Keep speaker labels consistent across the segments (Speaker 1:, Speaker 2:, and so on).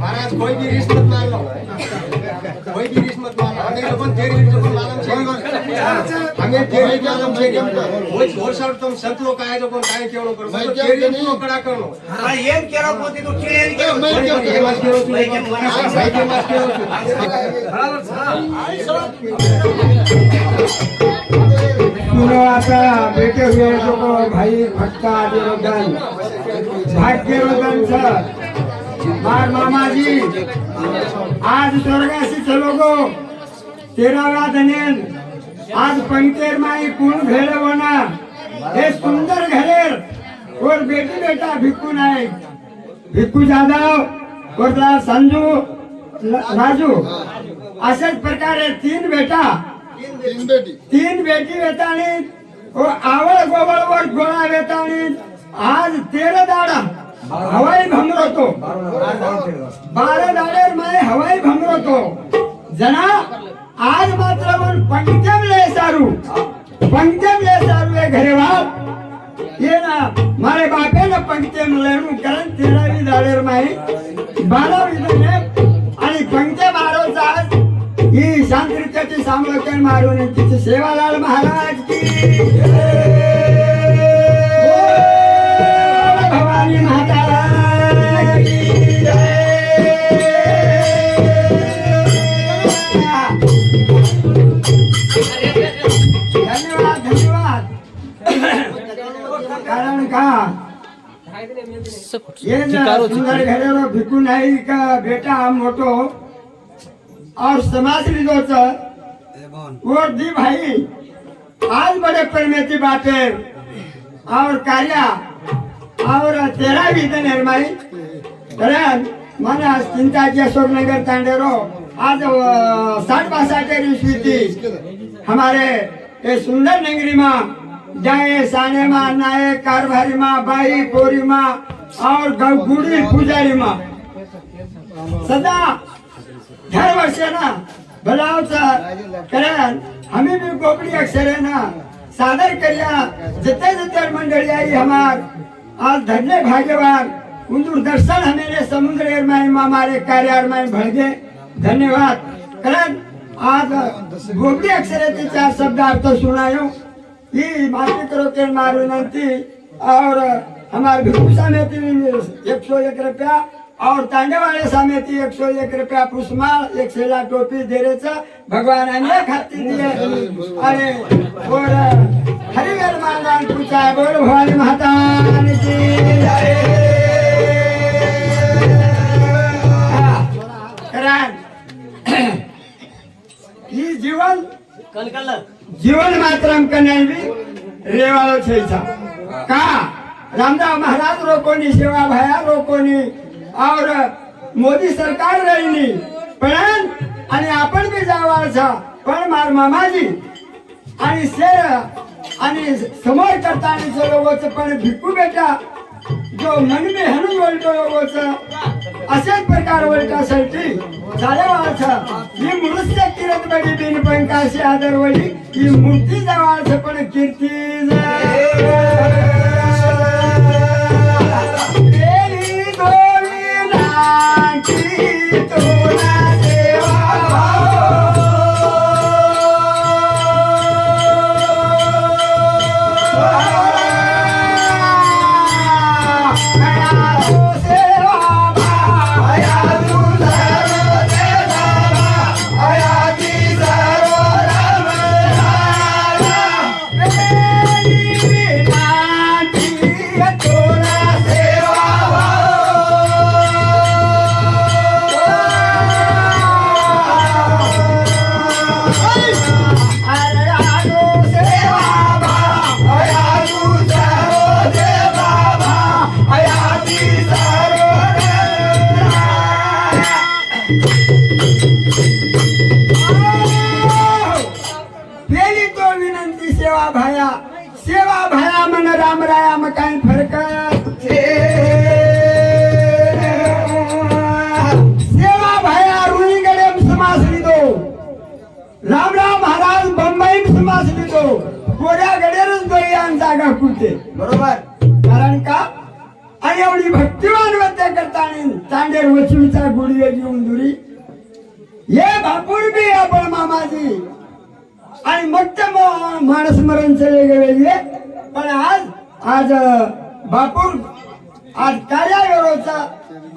Speaker 1: महाराज कोई भी અમે જે રીતે આલમ છે કેમ કે? ભાઈ ભટકા જેનો મામાજી. આજ સ્વર્ગાસી છે
Speaker 2: લોકો चलोगो धनेन आज पंकेर माई कुण घेर होना हे सुंदर घरेर और बेटी बेटा भिक्कू नाईक भिक्कू जाधव और संजू राजू अशाच प्रकारे तीन बेटा.
Speaker 3: तीन बेटी
Speaker 2: तीन बेटी वेताणी व आवळ गोवळ वर गोळा वेताणी आज तेरा दाडा. हवाई भंगरतो. बारा दाडे माय हवाई भंगरतो. जना आज मात्र मन पंक्तम सारू. पंक्तम सारू ये घरे ये ना मारे बापे ना पंक्तम लेणू कारण तेरा भी माई बाला विधने आणि पंक्ते मारो आज ही मारून सेवालाल महाराज की. का? ये ना सुंदर घरेरो भिकू नाही का? बेटा मोठो और समाज लीधोच और दी भाई आज बड़े परमेती बाटे और कार्या और तेरा भी दिन निर्माई कारण मन आज चिंताची अशोकनगर तांडेरो। आज साठ बासठ ईस्वी थी हमारे ये सुंदर नगरी में। जय साने माँ नाये कारभारी माँ बाई पोरी माँ और गुड़ी पुजारी माँ। सदा घर वर्षे ना भलावचा कारण हमें भी गोपडी अक्षरे ना सादर करिया। जितने जितने मंडली आई हमार आज धन्य भाग्यवान। उंदूर दर्शन हमेरे समुद्र में हमारे कार्यार में भड़गे धन्यवाद। कारण आज गोपडी अक्षरे चार शब्द अर्थ सुनायो। ही माफी करो के मार विनंती और हमारे भिक्षु समिति एक सौ एक रुपया। और तांडे वाले समिति एक सौ एक रुपया पुष्मा एक सेला टोपी दे रहे भगवान अन्य खाती दिए। अरे और हरिहर मांगान पूछा है बोल भवानी माता की जय। करान। ही जीवन जीवन मात्रम कन्यावी રેવાળો છે ઈચ્છા કા રામદાવ મહારાજ લોકોની સેવા ભયા લોકોની और મોદી સરકાર રહીની પણ અને आपण बी जावा છે પણ માર મામાજી आणि शेर आणि समोर करताना जो लोगोच पण भिक्कू बेटा जो मन में हनु बोलतो लोगोच अशाच प्रकार झाले झाल्यावाच ही मनुष्य किरत बडी बिन पंकाशी आदर वडी ही मूर्ती जवळच पण कीर्ती जा समास लिहितो कोऱ्या गडेरच बळीयान जागा कुठे
Speaker 4: बरोबर?
Speaker 2: कारण का? आणि एवढी भक्तिमान वत्या करताना तांडेर वसुलीचा गुडवे घेऊन दुरी. हे बापूर बी आपण मामाजी आणि मग ते माणस मरण चले गेले पण आज आज बापूर आज कार्यावरोचा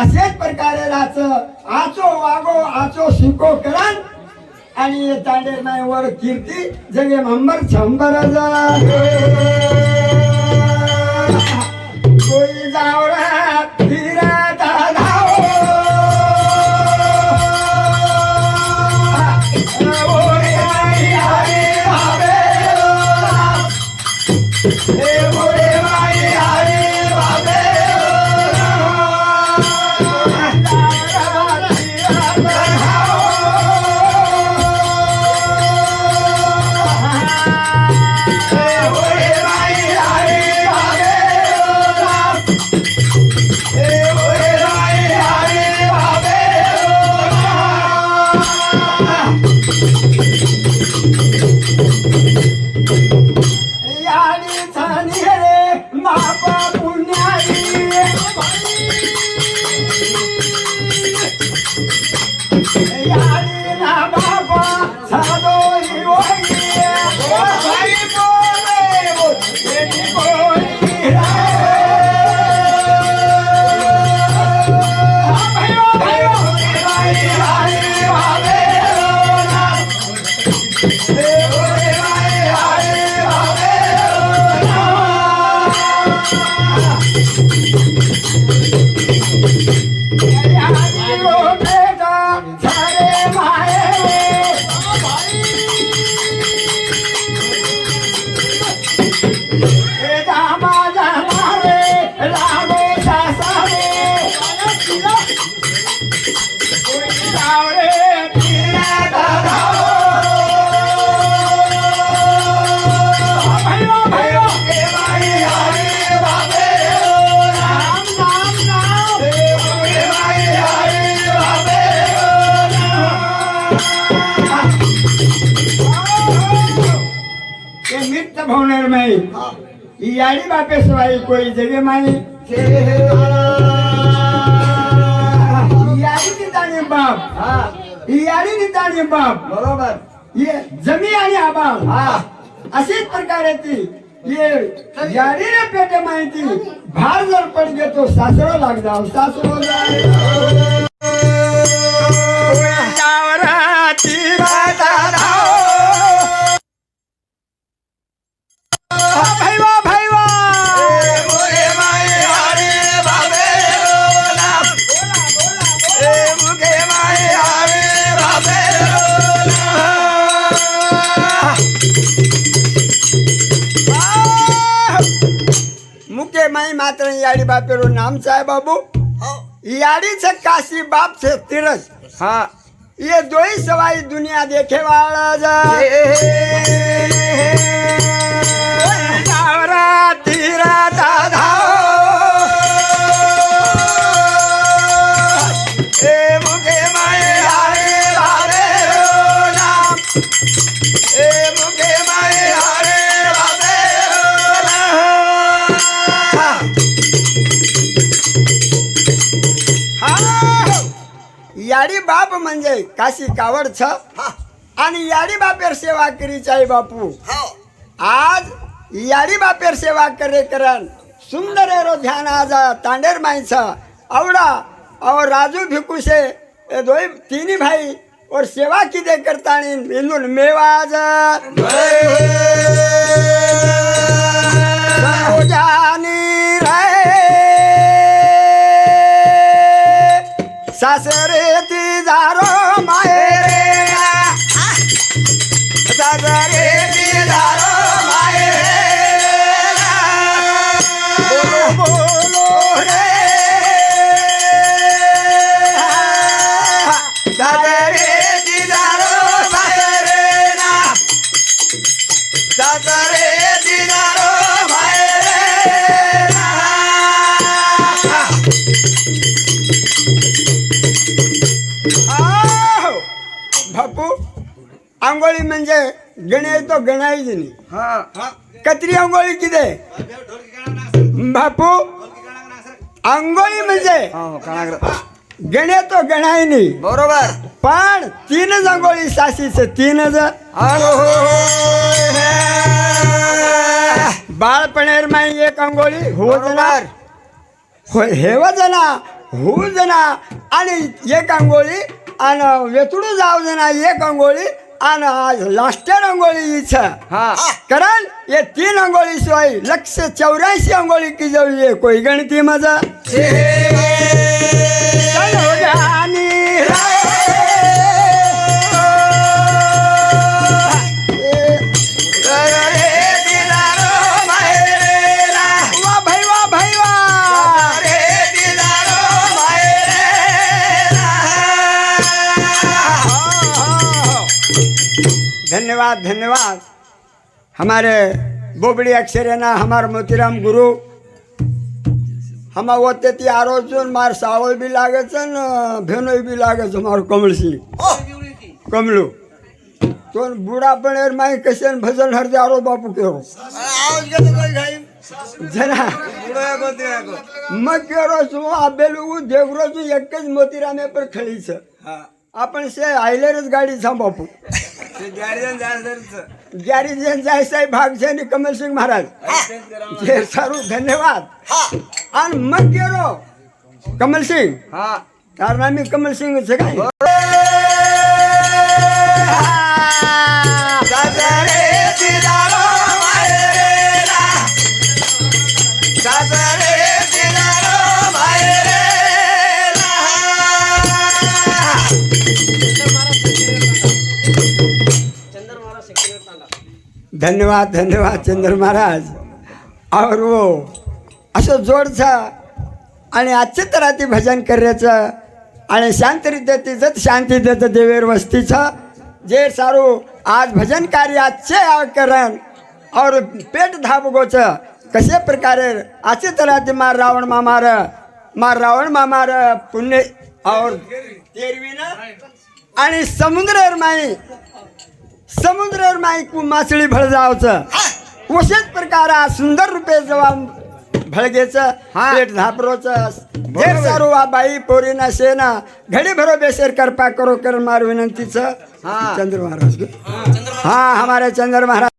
Speaker 2: असेच प्रकारे राच आचो वागो आचो शिको करान आणि ये तांडेर नाही वर कीर्ती जगे मंबर छंबर कोई जावरा Thank you. ये मित्र भवनेर में याडी बापे सवाई कोई जगे माई याडी निताणी बाप याडी निताणी बाप
Speaker 4: बरोबर
Speaker 2: ये जमी आणि आबाळ
Speaker 4: हा
Speaker 2: अशीच प्रकारे ती ये याडीने पेटे माहिती भार जर पड घेतो सासरो लाग जाव सासरो भैवा मुके माई मात्र याडी बापेरो नाम आहे बाबू. याडीच काशी बाप से तीरथ
Speaker 4: हा.
Speaker 2: ये दोई सवाई दुनिया देखे वाला जा तीरा दादा
Speaker 4: ए माये
Speaker 2: याडी बाप म्हणजे काशी कावड छ आणि याडी बापेर सेवा करीच आहे बापू. आज याडी बापेर सेवा करे करन सुंदर एरो ध्यान आज तांडेर माईचा. आवडा और राजू भिकुशे ए दोई तिन्ही भाई और सेवा किदे करतानी बिंदून मेवाज सासरे ती जारो मायरे सासरे
Speaker 4: आहो! बापू
Speaker 2: आंघोळी म्हणजे गणे तो गणायची
Speaker 4: हा.
Speaker 2: कत्री आंघोळी किती बापू आंघोळी म्हणजे गणे तो गणायनी
Speaker 4: बरोबर.
Speaker 2: पण तीनच आंघोळी सासीच तीनच. बाळपणेर माई एक आंघोळी हो
Speaker 4: जाणार
Speaker 2: होय हेव हो जना आणि एक आंघोळी आणि वेतुडू जाऊ जना एक आंघोळी आणि आज लास्टर आंघोळी इच्छा
Speaker 4: हा.
Speaker 2: कारण ये तीन अंगोळी शिवाय लक्ष चौऱ्याऐंशी अंगोळी की जाऊ ये कोई गणती माझा चल धन्यवाद धन्यवाद। हमारे बोबड़ी अक्षरेना हमार मोतीराम गुरु। हम होते ती आरोचून मार सावळ बी लागेच न भेनोय बी लागेच मार कमळसिंग कमलू। तो बुडा पण माई कसे भजन हरदे आरो बापू केरो। जना मग केरो सु आबेलू देवरो सु एकच मोतीरामे पर खळीच आपण से आयलेरच गाडी सांग જ્યારી જાય સાહેબ ભાગ છે ને કમલસિંહ મહારાજ. જે સારું ધન્યવાદ. અને મત ગેરો કમલસિંહ
Speaker 4: હા.
Speaker 2: તારું નામ કમલસિંહ છે કાંઈ धन्यवाद धन्यवाद चंद्र महाराज. और वो असं जोडचं आणि आजच्या तराती भजन करायचं आणि शांतरित्या तिथंच शांती देतं देवेर वस्तीचं जे सारू आज भजन कार्य आजचे करण और पेट धाबगोचं कसे प्रकारे असे तराती मार रावण मामार मार रावण मामार पुण्य और तेरवीनं आणि समुद्र माई समुद्र माईकू मासळी भळजावचं. वशेच प्रकार सुंदर रूपे जवा भळगेचं पेट झापरोचं. जे सारू आ बाई पोरीना शेना घडी भरो बेसेर करपा करो कर मार विनंतीचं.
Speaker 4: हा.
Speaker 2: चंद्र महाराज. हा हमारे चंद्र महाराज.